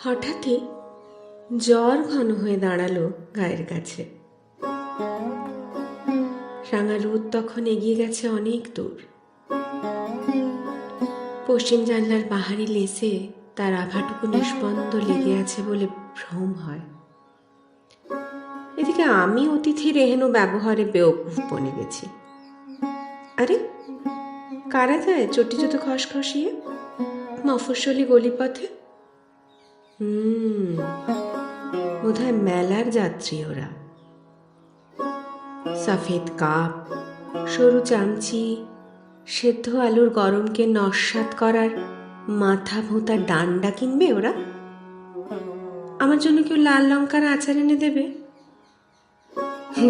হঠাৎই জ্বর ঘন হয়ে দাঁড়াল গায়ের কাছে। রাঙা রোদ তখন এগিয়ে গেছে অনেক দূর। পশ্চিম জানলার বাহারি লেসে তার আভাটুকু নিষ্পন্দ লেগে আছে বলে ভ্রম হয়। এদিকে আমি অতিথি রেহেন ব্যবহারে বেওকুফ বনে গেছি। আরে, কারা যায় চটি জুতো খসখসিয়ে? মফস্বলী গলিপথে? হুম। বোধহয় মেলার যাত্রী ওরা। সফেদ কাপ, সরু চামচি, সেদ্ধ আলুর গরমকে নস্বাত করার মাথা ভোঁতা ডান্ডা কিনবে ওরা? আমার জন্য কেউ লাল লঙ্কার আচার এনে দেবে?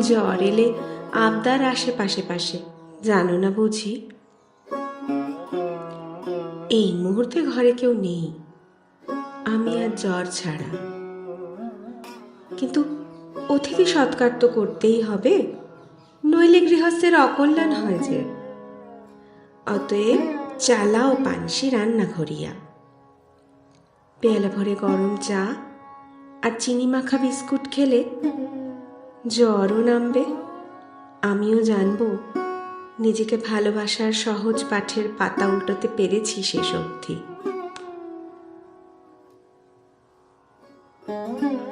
জ্বর এলে আবদার আসে পাশে পাশে, জানো না বুঝি? এই মুহূর্তে ঘরে কেউ নেই। আমি আর জ্বর ছাড়া। কিন্তু অতিথি সৎকার তো করতেই হবে। নইলে গৃহস্থের অকল্যাণ হয় যে। অতএব চালা ও পানসি রান্না ঘরিয়া পেয়ালা ভরে গরম চা আর চিনি মাখা বিস্কুট খেলে জ্বরও নামবে। আমিও জানব, নিজেকে ভালোবাসার সহজ পাঠের পাতা উল্টোতে পেরেছি শেষ অবধি। Música